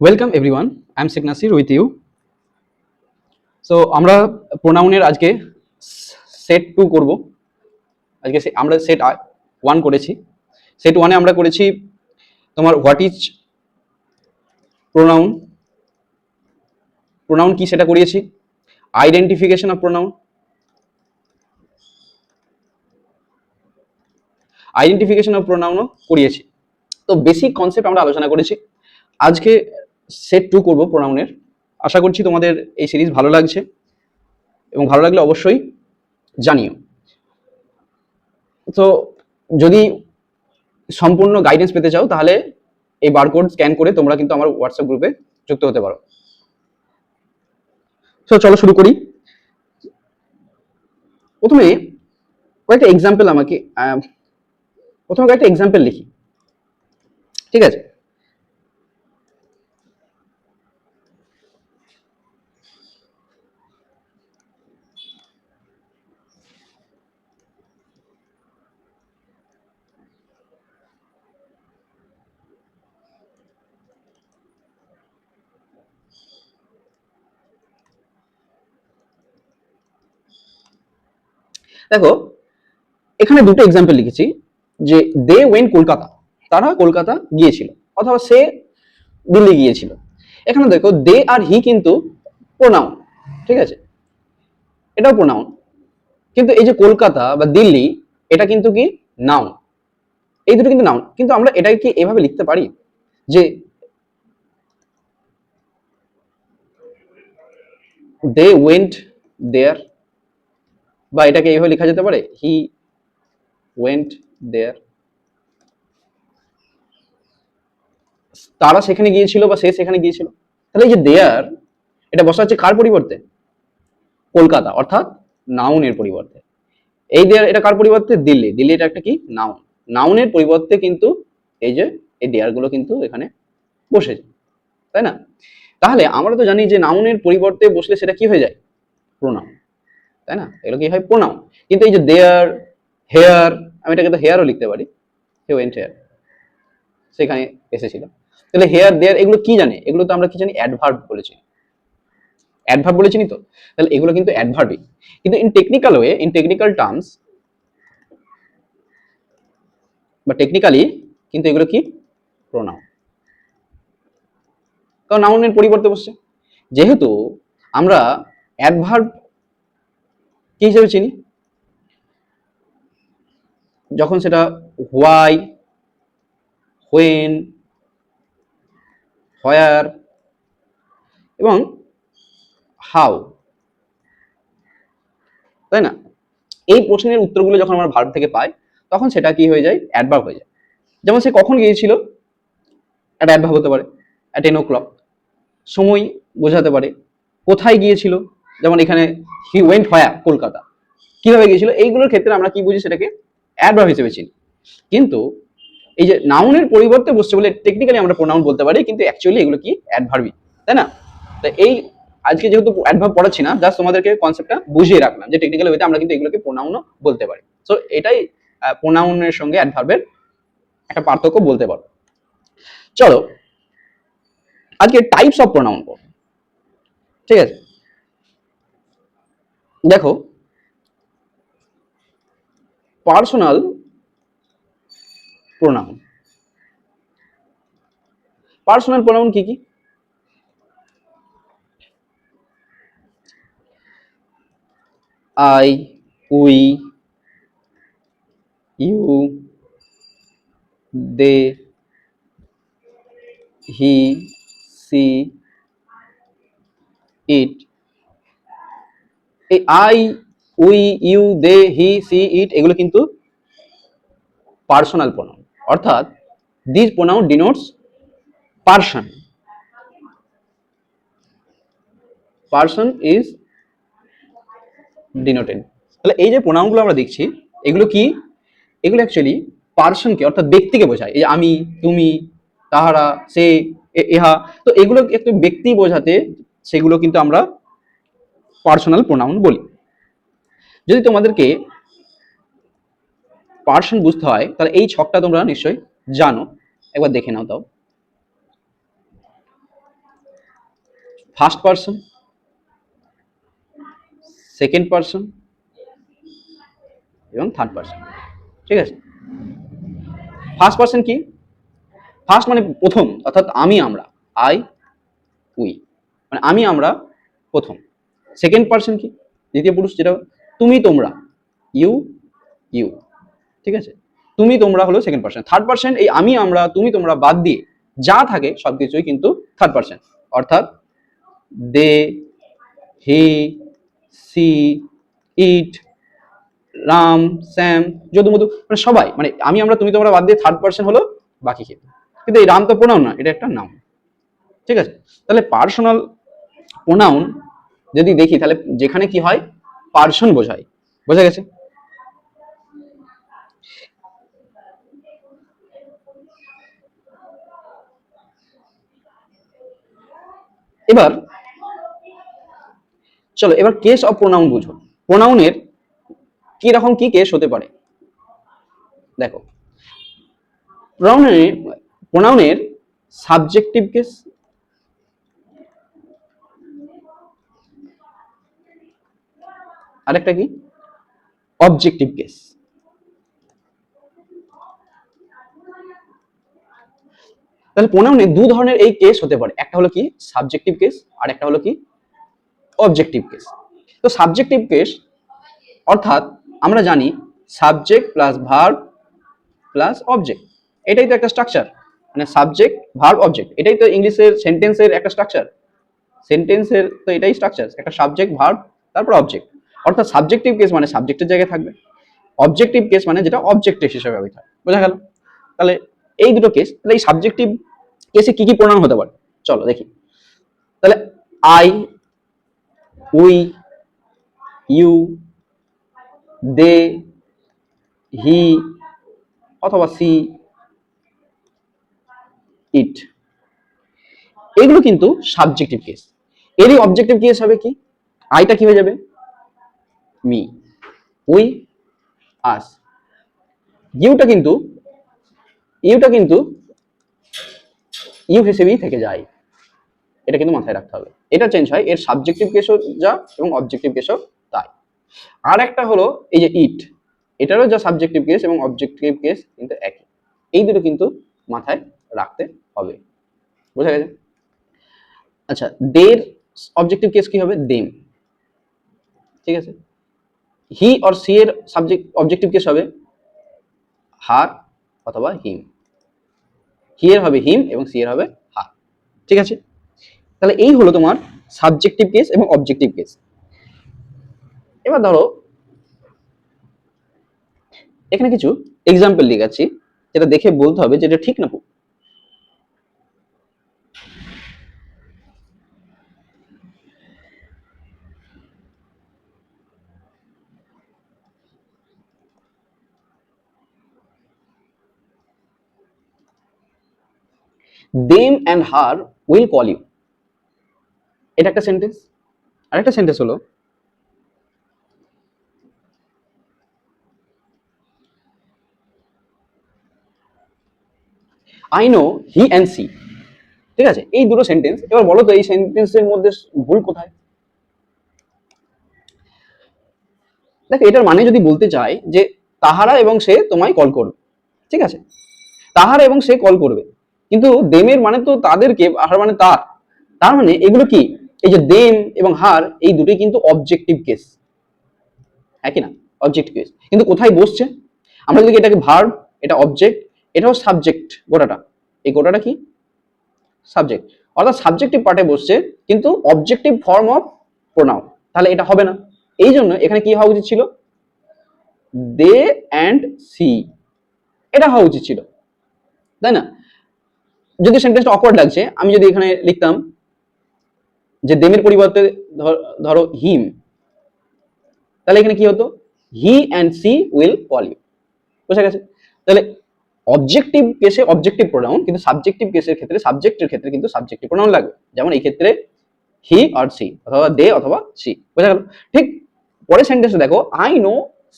Welcome everyone I am Sheikh Nasir with you so আমরা প্রোনাউনের আজকে সেট টু করব। আজকে আমরা সেট ওয়ান করেছি। সেট ওয়ানে আমরা করেছি তোমার হোয়াট ইজ প্রোনাউন প্রোনাউন কি সেটা করিয়েছি? Identification of pronoun identification of প্রোনাউনও করিয়েছি। তো বেসিক কনসেপ্ট আমরা আলোচনা করেছি। আজকে সেট টু করব প্রোনাউনের আশা করছি তোমাদের এই সিরিজ ভালো লাগছে এবং ভালো লাগলে অবশ্যই জানিও। তো যদি সম্পূর্ণ গাইডেন্স পেতে চাও তাহলে এই বারকোড স্ক্যান করে তোমরা কিন্তু আমার হোয়াটসঅ্যাপ গ্রুপে যুক্ত হতে পারো। তো চলো শুরু করি। প্রথমে কয়েকটা এক্সাম্পল আমাকে প্রথমে কয়েকটা এক্সাম্পল লিখি। ঠিক আছে? দেখো, এখানে দুটো এক্সাম্পল লিখেছি, যে দে ওয়েন কলকাতা। তারা কলকাতা গিয়েছিল, অথবা সে দিল্লি গিয়েছিল। এখানে দেখো দে আর হি কিন্তু প্রোনাউন ঠিক আছে? এটাও প্রোনাউন কিন্তু এই যে কলকাতা বা দিল্লি, এটা কিন্তু কি? নাউন এই দুটো কিন্তু নাউন কিন্তু আমরা এটাকে কি এভাবে লিখতে পারি? যে দে ওয়েন্ট দেয়ার বা এটাকে এইভাবে লেখা যেতে পারে? হি ওয়েন্ট দেয়ার তারা সেখানে গিয়েছিল বা সে সেখানে গিয়েছিল? তাহলে এই যে দেয়ার এটা বসা হচ্ছে কার পরিবর্তে? কলকাতা, অর্থাৎ নাউনের পরিবর্তে। এই দেয়ার এটা কার পরিবর্তে? দিল্লি। দিল্লি এটা একটা কি? নাউন নাউনের পরিবর্তে কিন্তু এই যে, এই দেয়ারগুলো কিন্তু এখানে বসেছে তাই না? তাহলে আমরা তো জানি যে নাউনের পরিবর্তে বসলে সেটা কি হয়ে যায়? প্রোনাউন তাই না? এগুলো কি হয় প্রোনাউন কিন্তু এই যে দেয়ার হেয়ার আমি এটাকে তো হেয়ারও লিখতে পারি। হে ওয়েন্ট হেয়ার সেখানে এসেছিল। তাহলে হেয়ার দেয়ার এগুলো কি জানে? এগুলো তো আমরা কি জানি? অ্যাডভার্ব বলেছি অ্যাডভার্ব বলেছি তো? তাহলে এগুলো কিন্তু অ্যাডভার্বই কিন্তু in technical way in technical terms বা টেকনিক্যালি কিন্তু এগুলো কি? প্রোনাউন কারণ নাউনের পরিবর্তে বসছে। যেহেতু আমরা অ্যাডভার্ব কি হিসেবে চিনি? যখন সেটা হোয়াই, হোয়েন, হোয়ার এবং হাউ তাই না? এই প্রশ্নের উত্তরগুলো যখন আমরা ভারত থেকে পাই, তখন সেটা কি হয়ে যায়? অ্যাডভার্ব হয়ে যায়। যেমন সে কখন গিয়েছিল? একটা অ্যাডভার্ব হতে পারে। At ten o'clock. সময় বোঝাতে পারে। কোথায় গিয়েছিল? যেমন এখানে হি ওয়েন্ট হয়া কলকাতা। কীভাবে গিয়েছিল? এইগুলোর ক্ষেত্রে আমরা কি বুঝি? সেটাকে অ্যাডভার্ব হিসেবে চিনি। কিন্তু এই যে নাউনের পরিবর্তে বসছে বলে টেকনিক্যালি আমরা প্রোনাউন বলতে পারি, কিন্তু অ্যাকচুয়ালি এগুলো কি? অ্যাডভার্বই তাই না? তো এই আজকে যেহেতু অ্যাডভার্ব পড়াচ্ছি না জাস্ট তোমাদেরকে কনসেপ্টটা বুঝিয়ে রাখলাম যে টেকনিক্যাল ওয়েতে আমরা কিন্তু এগুলোকে প্রোনাউনও বলতে পারি। সো এটাই প্রোনাউনের সঙ্গে অ্যাডভার্বের একটা পার্থক্য বলতে পারো। চলো, আজকে টাইপস অফ প্রোনাউন করব ঠিক আছে? দেখো পার্সোনাল প্রোনাউন পার্সোনাল প্রোনাউন কি কি? I we you they he she it এই I, we, you, they, he, she, it, এগুলো কিন্তু পার্সোনাল প্রোনাউন অর্থাৎ this pronoun denotes person person is denoted তাহলে এই যে প্রোনাউনগুলো আমরা দেখছি, এগুলো কি? এগুলো অ্যাকচুয়ালি পার্সনকে অর্থাৎ ব্যক্তিকে বোঝায়। এই আমি, তুমি, তাহারা, সে, এ- ইহা। তো এগুলো একটু ব্যক্তি বোঝাতে, সেগুলো কিন্তু আমরা পার্সোনাল প্রোনাউন বলি। যদি তোমাদেরকে পার্সন বুঝতে হয়, তাহলে এই ছকটা তোমরা নিশ্চয়ই জানো। একবার দেখে নাও তাও। ফার্স্ট পার্সন সেকেন্ড পার্সন এবং থার্ড পার্সন ঠিক আছে? ফার্স্ট পার্সন কি? ফার্স্ট মানে প্রথম, অর্থাৎ আমি আমরা আই উই মানে আমি আমরা প্রথম। সেকেন্ড পার্সন কি? দ্বিতীয় পুরুষ যেটা তুমি তোমরা। ইউ ইউ ঠিক আছে? তুমি তোমরা হলো সেকেন্ড পার্সন থার্ড পার্সন এই আমি, আমরা, তুমি, তোমরা বাদ দিয়ে যা থাকে সবকিছুই কিন্তু থার্ড পার্সন অর্থাৎ they, he, she, it, Ram, Sam Jadu Madhu মানে সবাই। মানে আমি, আমরা, তুমি, তোমরা বাদ দিয়ে থার্ড পার্সন হলো বাকি কি কিন্তু এই রাম তো প্রোনাউন না, এটা একটা নাম ঠিক আছে? তাহলে পার্সোনাল প্রোনাউন যদি দেখি, তাহলে যেখানে কি হয়? পার্সন বোঝায়। বোঝা গেছে? এবার, চলো, এবার কেস অফ প্রোনাউন বুঝো। প্রোনাউনের কি রকম কি কেস হতে পারে? দেখো প্রোনাউনের প্রোনাউনের সাবজেক্টিভ কেস আরেকটা কি? অবজেক্টিভ কেস তাহলে প্রোনাউনে দু ধরনের এই কেস হতে পারে। একটা হলো কি? সাবজেক্টিভ কেস আর একটা হলো কি? অবজেক্টিভ কেস তো সাবজেক্টিভ কেস অর্থাৎ আমরা জানি subject plus verb plus object এটাই তো একটা স্ট্রাকচার মানে সাবজেক্ট ভার্ব অবজেক্ট এটাই তো ইংলিশের সেন্টেন্সের একটা স্ট্রাকচার সেন্টেন্সের তো এটাই স্ট্রাকচার একটা সাবজেক্ট ভার্ব তারপর অবজেক্ট অর্থাৎ সাবজেক্টিভ কেস মানে সাবজেক্টের জায়গায় থাকবে। অবজেক্টিভ কেস মানে যেটা অবজেক্টিভ হিসেবে ব্যবহৃত হয়। বোঝা গেল? তাহলে এই দুটো কেস তাহলে এই সাবজেক্টিভ কেসে কি কি প্রণাম হতে পারে? চলো দেখি। তাহলে I we you they he অথবা সি ইট এগুলো কিন্তু সাবজেক্টিভ কেস এরই অবজেক্টিভ কেস হবে কি? আইটা কি হয়ে যাবে? মি উই আস ইউটা কিন্তু ইউটা কিন্তু ইউ হিসেবেই থেকে যায়। এটা কিন্তু মাথায় রাখতে হবে। এটা চেঞ্জ হয় এর সাবজেক্টিভ কেসও যা এবং অবজেক্টিভ কেসও তাই। আর একটা হলো এই যে ইট এটারও যা সাবজেক্টিভ কেস এবং অবজেক্টিভ কেস কিন্তু একই। এই দুটো কিন্তু মাথায় রাখতে হবে। বোঝা গেছে? আচ্ছা দের অবজেক্টিভ কেস কি হবে? দেম ঠিক আছে? হি অর সি এর সাবজেক্ট অবজেক্টিভ কেস হবে হার অথবা হিম হি এর হবে হিম এবং সি এর হবে হার ঠিক আছে? তাহলে এই হলো তোমার সাবজেক্টিভ কেস এবং অবজেক্টিভ কেস। এবার ধরো, এখানে কিছু এক্সাম্পল লিখাচ্ছি যেটা দেখে বলতে হবে যে এটা ঠিক না। Them and her will call you এটা একটা সেন্টেন্স আরেকটা সেন্টেন্স হলো I know he and she ঠিক আছে? এই দুটো সেন্টেন্স এবার বলো তো এই সেন্টেন্সের মধ্যে ভুল কোথায়? দেখ, এটার মানে যদি বলতে চাই যে তাহারা এবং সে তোমায় কল করবে। ঠিক আছে? তাহারা এবং সে কল করবে। কিন্তু দেমের মানে তো তাদেরকে, হার মানে তার। তার মানে এগুলো কি? এই যে দেম এবং হার, এই দুটোই কিন্তু অবজেক্টিভ কেস একই না অবজেক্টিভ কেস কিন্তু কোথায় বসছে? আমরা যদি এটাকে ভার্ব এটা অবজেক্ট এটাও সাবজেক্ট গোটাটা। এই গোটাটা কি? সাবজেক্ট অর্থাৎ সাবজেক্টিভ পার্টে বসছে, কিন্তু অবজেক্টিভ ফর্ম অফ প্রোনাউন তাহলে এটা হবে না। এই জন্য এখানে কি হওয়া উচিত ছিল? দে অ্যান্ড সি এটা হওয়া উচিত ছিল। তাই না? যদি সেন্টেন্সটা অকওয়ার্ড লাগছে, আমি যদি এখানে লিখতাম যে দেমের পরিবর্তে ধরো হিম তাহলে এখানে কি হতো? He and she will call you বুঝা গেছে? তাহলে অবজেক্টিভ কেসে অবজেক্টিভ প্রোনাউন কিন্তু সাবজেক্টিভ কেসের ক্ষেত্রে সাবজেক্টের ক্ষেত্রে কিন্তু সাবজেক্টিভ প্রোনাউন লাগবে। যেমন এই ক্ষেত্রে হি আর সি অথবা দে অথবা সি বোঝা গেল? ঠিক পরের সেন্টেন্সে দেখো I know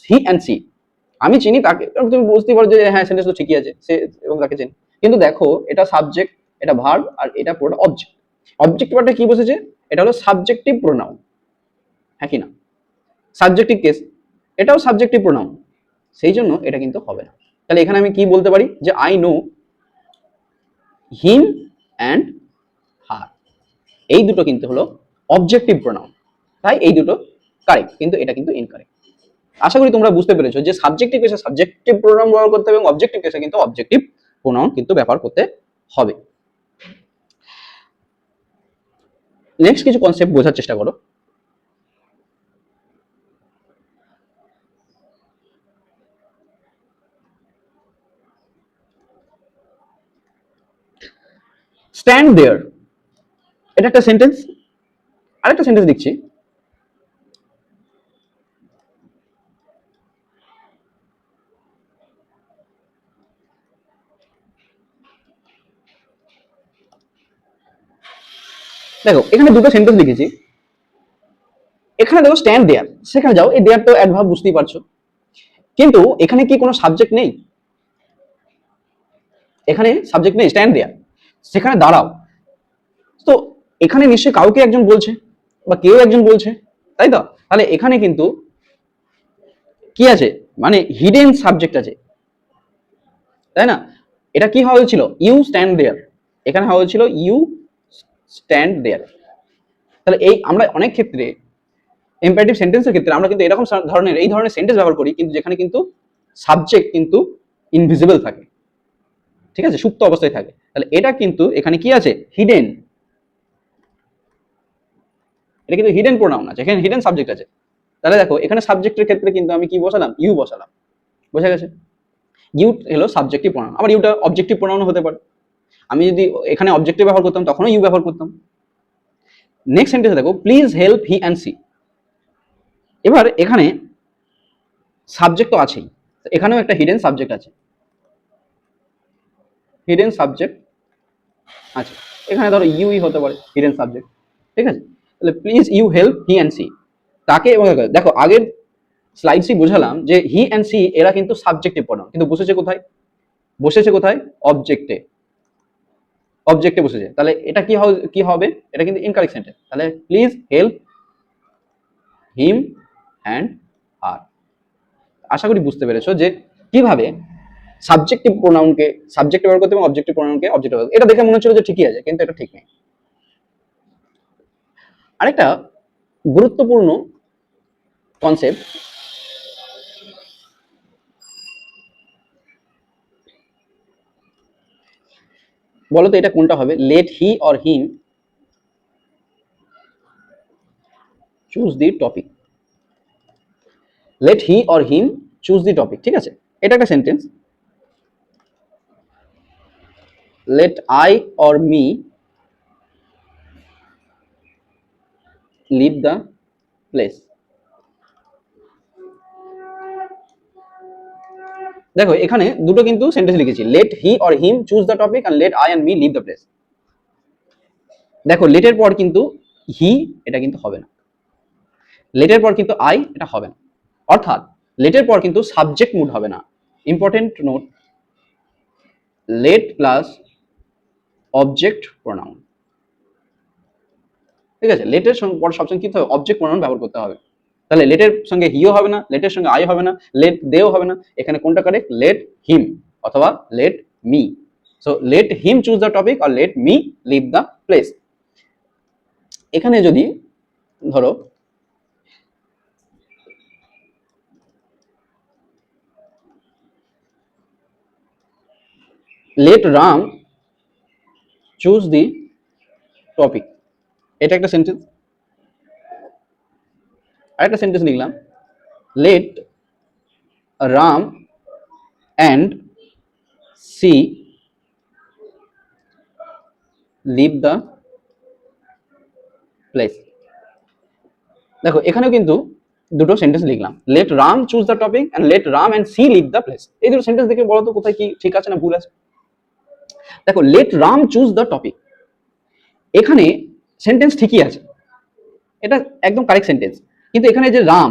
he and she আমি চিনি তাকে, তুমি বুঝতে পারো যে হ্যাঁ সেন্টেন্স তো ঠিকই আছে, সে এবং তাকে চিনি। কিন্তু দেখো, এটা সাবজেক্ট এটা ভার্ব আর এটা পুরোটা অবজেক্ট অবজেক্ট পার্টে কি বসেছে? এটা হলো সাবজেক্টিভ প্রোনাউন হ্যাঁ কি না? সাবজেক্টিভ কেস এটাও সাবজেক্টিভ প্রোনাউন সেই জন্য এটা কিন্তু হবে না। তাহলে এখানে আমি কি বলতে পারি? যে I know him and her এই দুটো কিন্তু হলো অবজেক্টিভ প্রোনাউন তাই এই দুটো কারেক্ট কিন্তু এটা কিন্তু ইনকারেক্ট আশা করি তোমরা বুঝতে পেরেছ যে সাবজেক্টিভ কেসে সাবজেক্টিভ প্রোনাউন ব্যবহার করতে হবে এবং অবজেক্টিভ কেসে কিন্তু অবজেক্টিভ প্রোনাউন কিন্তু ব্যবহার করতে হবে। নেক্সট কিছু কনসেপ্ট বোঝার চেষ্টা করো। স্ট্যান্ড দেয়ার এটা একটা সেন্টেন্স আরেকটা সেন্টেন্স দিচ্ছি দেখো, এখানে দুটো সেন্টেন্স লিখেছি। এখানে দেখো স্ট্যান্ড দেয়ার সেখানে যাও, এই দেয়ার তো অ্যাডভার্ব বুঝতেই পারছ। কিন্তু এখানে কি কোনো সাবজেক্ট নেই? এখানে সাবজেক্ট নেই স্ট্যান্ড দেয়ার সেখানে দাঁড়াও। তো এখানে নিশ্চয়ই কাউকে একজন বলছে, বা কেউ একজন বলছে, তাই তো? তাহলে এখানে কিন্তু কি আছে? মানে হিডেন সাবজেক্ট আছে। তাই না? এটা কি হওয়া হয়েছিল? ইউ স্ট্যান্ড দেয়ার এখানে হওয়া হয়েছিল ইউ স্ট্যান্ড দেয়ার তাহলে এই আমরা অনেক ক্ষেত্রে এম্পারেটিভ সেন্টেন্সের ক্ষেত্রে আমরা কিন্তু এরকম ধরনের, এই ধরনের সেন্টেন্স ব্যবহার করি, কিন্তু যেখানে কিন্তু সাবজেক্ট কিন্তু ইনভিজিবল থাকে। ঠিক আছে? সুপ্ত অবস্থায় থাকে। তাহলে এটা কিন্তু এখানে কি আছে? হিডেন এটা কিন্তু হিডেন প্রোনাউন আছে। এখানে হিডেন সাবজেক্ট আছে। তাহলে দেখো, এখানে সাবজেক্টের ক্ষেত্রে কিন্তু আমি কি বসালাম? ইউ বসালাম। বোঝা গেছে? ইউ হলো সাবজেক্টিভ প্রোনাউন আবার ইউটা অবজেক্টিভ প্রোনাউন হতে পারে। আমি যদি এখানে অবজেক্টিভ ব্যবহার করতাম, তখনও ইউ ব্যবহার করতাম। নেক্সট সেন্টেন্সে দেখো please help he and she এবার এখানে সাবজেক্ট তো আছেই। এখানেও একটা হিডেন সাবজেক্ট আছে। হিডেন সাবজেক্ট আছে। এখানে ধরো ইউই হতে পারে হিডেন সাবজেক্ট ঠিক আছে? তাহলে please you help he and she তাকে এবং দেখো, আগের স্লাইডসই বোঝালাম যে হি অ্যান্ড সি এরা কিন্তু সাবজেক্টিভ প্রোনাউন কিন্তু বসেছে কোথায়? বসেছে কোথায়? অবজেক্টে অবজেক্টে বসেছে। তাহলে এটা কি কি হবে? এটা কিন্তু ইনকারেক্ট সেন্টেন্স তাহলে প্লিজ হেল্প হিম অ্যান্ড আর আশা করি বুঝতে পেরেছ যে কীভাবে সাবজেক্টিভ প্রোনাউনকে সাবজেক্ট ব্যবহার করতে এবং অবজেক্টিভ প্রোনাউনকে অবজেক্ট ব্যবহার এটা দেখে মনে হচ্ছিল যে ঠিকই আছে, কিন্তু এটা ঠিক নেই। আরেকটা গুরুত্বপূর্ণ কনসেপ্ট বলো তো এটা কোনটা হবে? Let he or him choose the topic let he or him choose the topic ঠিক আছে? এটা একটা sentence let I or me leave the place দেখো, এখানে দুটো কিন্তু সেন্টেন্স লিখেছি। Let he or him choose the topic R let I and me leave the place দেখো লেটের পর কিন্তু হি এটা কিন্তু হবে না। লেটের পর কিন্তু আই এটা হবে না। অর্থাৎ লেটের পর কিন্তু সাবজেক্ট মুড হবে না। Important note let plus object pronoun ঠিক আছে? লেটের পর সবসময় কি হবে? অবজেক্ট প্রোনাউন ব্যবহার করতে হবে। তাহলে লেটের সঙ্গে হিও হবে না লেটের সঙ্গে আই হবে না লেট দেও হবে না। এখানে কোনটা কারেক্ট লেট হিম অথবা let me so let him choose the topic R let me leave the place এখানে যদি ধরো let Ram choose the topic এটা একটা সেন্টেন্স আরেকটা সেন্টেন্স লিখলাম। Let Ram and she leave the place দেখো, এখানেও কিন্তু দুটো সেন্টেন্স লিখলাম। Let Ram choose the topic and let Ram and she leave the place এই দুটো সেন্টেন্স দেখে বলো তো কোথায় কি ঠিক আছে না ভুল আছে? দেখো let Ram choose the topic এখানে সেন্টেন্স ঠিকই আছে। এটা একদম কারেক্ট সেন্টেন্স কিন্তু এখানে যে রাম,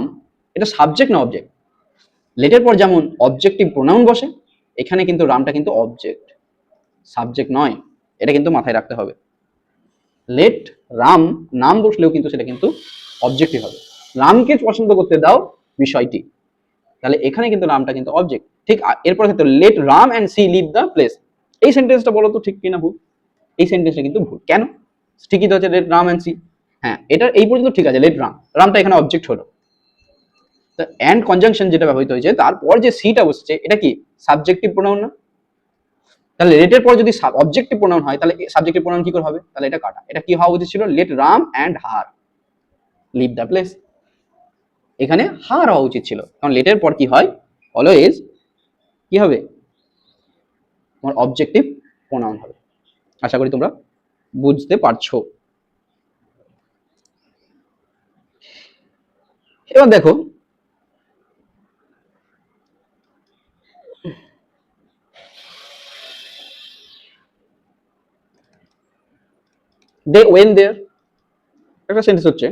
এটা সাবজেক্ট না অবজেক্ট লেটের পর যেমন অবজেক্টিভ প্রোনাউন বসে, এখানে কিন্তু রামটা কিন্তু অবজেক্ট সাবজেক্ট নয়, এটা কিন্তু মাথায় রাখতে হবে। লেট রাম নাম বসলেও কিন্তু সেটা কিন্তু অবজেক্টিভ হবে। রামকে পছন্দ করতে দাও বিষয়টি। তাহলে এখানে কিন্তু রামটা কিন্তু অবজেক্ট ঠিক এরপর ক্ষেত্রে let Ram and she leave the place এই সেন্টেন্সটা বলো তো ঠিক কিনা ভুল? এই সেন্টেন্সটা কিন্তু ভুল। কেন? ঠিকই তো আছে লেট রাম অ্যান্ড সি হ্যাঁ এটা এই পর্যন্ত ঠিক আছে লেট রাম রামটা এখানে অবজেক্ট হলো। তো অ্যান্ড কনজাংশন যেটা ব্যবহৃত হয়েছে, তারপর যে সিটা বসছে, এটা কি সাবজেক্টিভ প্রোনাউন না? তাহলে লেটের পর যদি অবজেক্টিভ প্রোনাউন হয়, তাহলে সাবজেক্টিভ প্রোনাউন কি করে হবে? তাহলে এটা কাটা। এটা কি হওয়া উচিত ছিল? Let Ram and her leave the place এখানে হার হওয়া উচিত ছিল। কারণ লেটের পর কি হয়? অলওয়েজ কি হবে? তোমার অবজেক্টিভ প্রোনাউন হবে। আশা করি তোমরা বুঝতে পারছ। এবার দেখো। দে ওয়েন দেয়ার একটা সেন্টেন্স হচ্ছে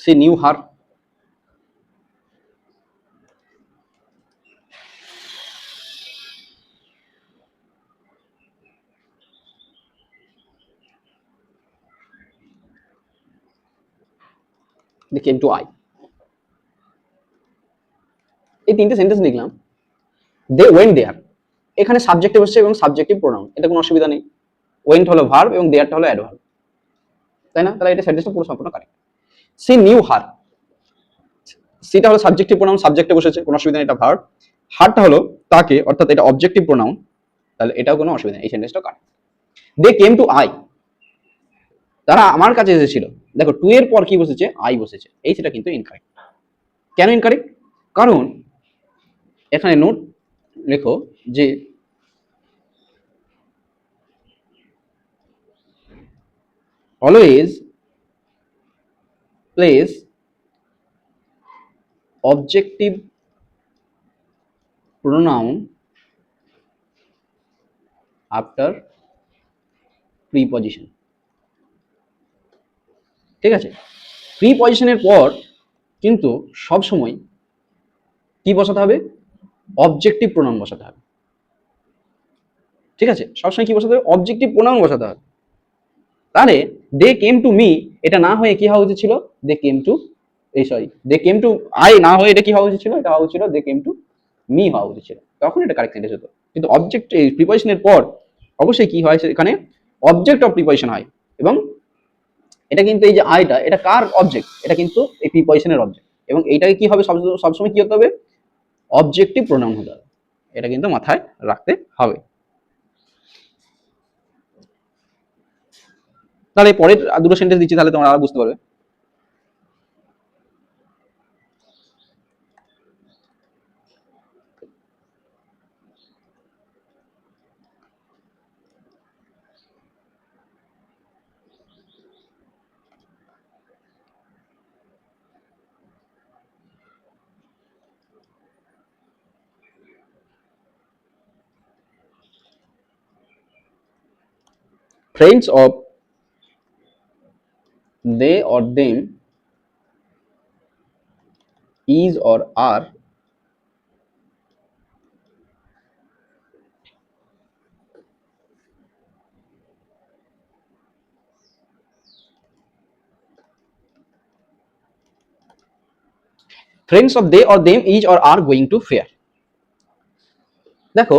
she knew her to I. এই তিনটে সেন্টেন্স লিখলাম দে ওয়েন দেয়ার এখানে সাবজেক্টিভ হচ্ছে এবং সাবজেক্টিভ প্রোনাউন এটা কোনো অসুবিধা নেই। ওয়েন্ট হলো এবং দেয়ারটা হলো তাই না? তাহলে এটা সেন্টেন্সটা পুরো সম্পূর্ণ কারেক্ট সি নিউ হার সিটা হলো সাবজেক্টিভ প্রোনাউন সাবজেক্টে বসেছে, কোনো অসুবিধা নেই, এটা ভার্ব হারটা হলো তাকে, অর্থাৎ এটা অবজেক্টিভ প্রোনাউন তাহলে এটাও কোনো অসুবিধা নেই, এই সেন্টেন্সটা correct they came to I তারা আমার কাছে এসেছিল। দেখো টু এর পর কি বসেছে? আই বসেছে। এই সেটা কিন্তু ইনকারেক্ট কেন ইনকারেক্ট কারণ এখানে নোট লেখো যে always place objective pronoun after preposition ঠিক আছে? প্রিপজিশনের পর কিন্তু সব সময় কি বসাতে হবে? অবজেক্টিভ প্রোনাউন বসাতে হবে। ঠিক আছে? সবসময় কি বসাতে হবে? অবজেক্টিভ প্রোনাউন বসাতে হবে। তাহলে দে কেম টু মি এটা না হয়ে কি হওয়া উচিত ছিল? দে কেম টু এই sorry they came to I না হয়ে এটা কি হওয়া উচিত ছিল? এটা হওয়া উচিত দে কেম টু মি হওয়া উচিত ছিল। তখন এটা কারেক্ট সেন্টেন্স হতো। কিন্তু অবজেক্ট এই পর অবশ্যই কি হয় এখানে অবজেক্ট অফ প্রিপজিশন হয় এবং এটা কিন্তু এই যে আইটা এটা কার অবজেক্ট এটা কিন্তু এই প্রিপজিশনের অবজেক্ট এবং এইটাকে কি হবে সব- সবসময় কি হতে হবে? অবজেক্টিভ প্রোনাউন হতে হবে। এটা কিন্তু মাথায় রাখতে হবে। তাহলে পরের দুটো সেন্টেন্স দিচ্ছি, তাহলে তোমরা আরও বুঝতে পারবে। Friends of they or them is or are friends of they or them is or are going to fair দেখো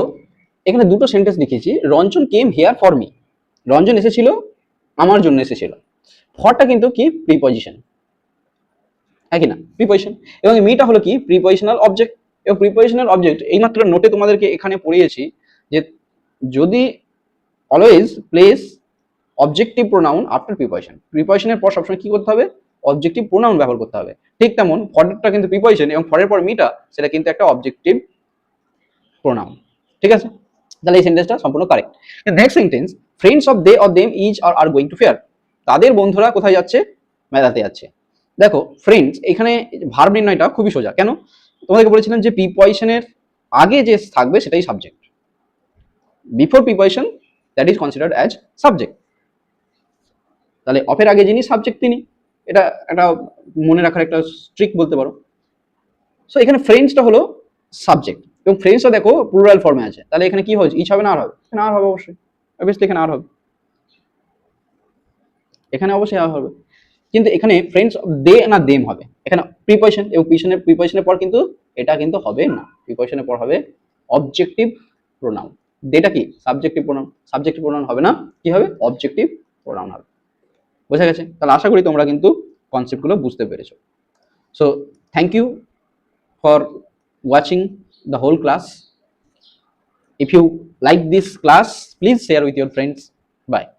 এখানে দুটো সেন্টেন্স লিখেছি Ranjan came here for me Ranjan এসেছিল, আমার জন্য এসেছিল। ফরটা কিন্তু কি? প্রিপজিশন হ্যাঁ কি না? প্রিপজিশন এবং মিটা হলো কি? প্রিপজিশনাল অবজেক্ট এবং প্রিপজিশনাল অবজেক্ট এইমাত্র নোটে তোমাদেরকে এখানে পড়িয়েছি যে যদি always place objective pronoun after preposition প্রিপজিশনের পর সবসময় কি করতে হবে? অবজেক্টিভ প্রোনাউন ব্যবহার করতে হবে। ঠিক তেমন ফরেরটা কিন্তু প্রিপজিশন এবং ফরের পর মিটা সেটা কিন্তু একটা অবজেক্টিভ প্রোনাউন ঠিক আছে? তাহলে এই সেন্টেন্সটা সম্পূর্ণ correct next sentence friends of they or them is are are going to where তাদের বন্ধুরা কোথায় যাচ্ছে? মেলাতে যাচ্ছে। দেখো ফ্রেন্ডস এখানে ভার্ব নির্ণয়টা খুবই সোজা। কেন? তোমাদেরকে বলেছিলাম যে প্রিপজিশনের আগে যে থাকবে সেটাই subject before preposition that is considered as subject তাহলে অফের আগে যিনি সাবজেক্ট তিনি। এটা একটা মনে রাখার একটা ট্রিক বলতে পারো। সো এখানে ফ্রেন্ডসটা হলো সাবজেক্ট এবং ফ্রেন্ডসও দেখো প্লুরাল ফর্মে আছে। তাহলে এখানে কি হয়েছে ইচ হবে না, আর হবে? এখানে আর হবে অবশ্যই। অবভিয়াসলি এখানে আর হবে। এখানে অবশ্যই আর হবে। কিন্তু এখানে ফ্রেন্ডস দে না দেম হবে। এখানে প্রিপোজিশন এবং পিছনের প্রিপোজিশনের পর কিন্তু এটা কিন্তু হবে না। প্রিপোজিশনের পর হবে অবজেক্টিভ প্রোনাউন দেটা কি? সাবজেক্টিভ প্রোনাউন সাবজেক্টিভ প্রোনাউন হবে না। কি হবে? অবজেক্টিভ প্রোনাউন হবে। বোঝা গেছে? তাহলে আশা করি তোমরা কিন্তু কনসেপ্টগুলো বুঝতে পেরেছ। So thank you for watching the whole class. If you like this class, please share with your friends. Bye.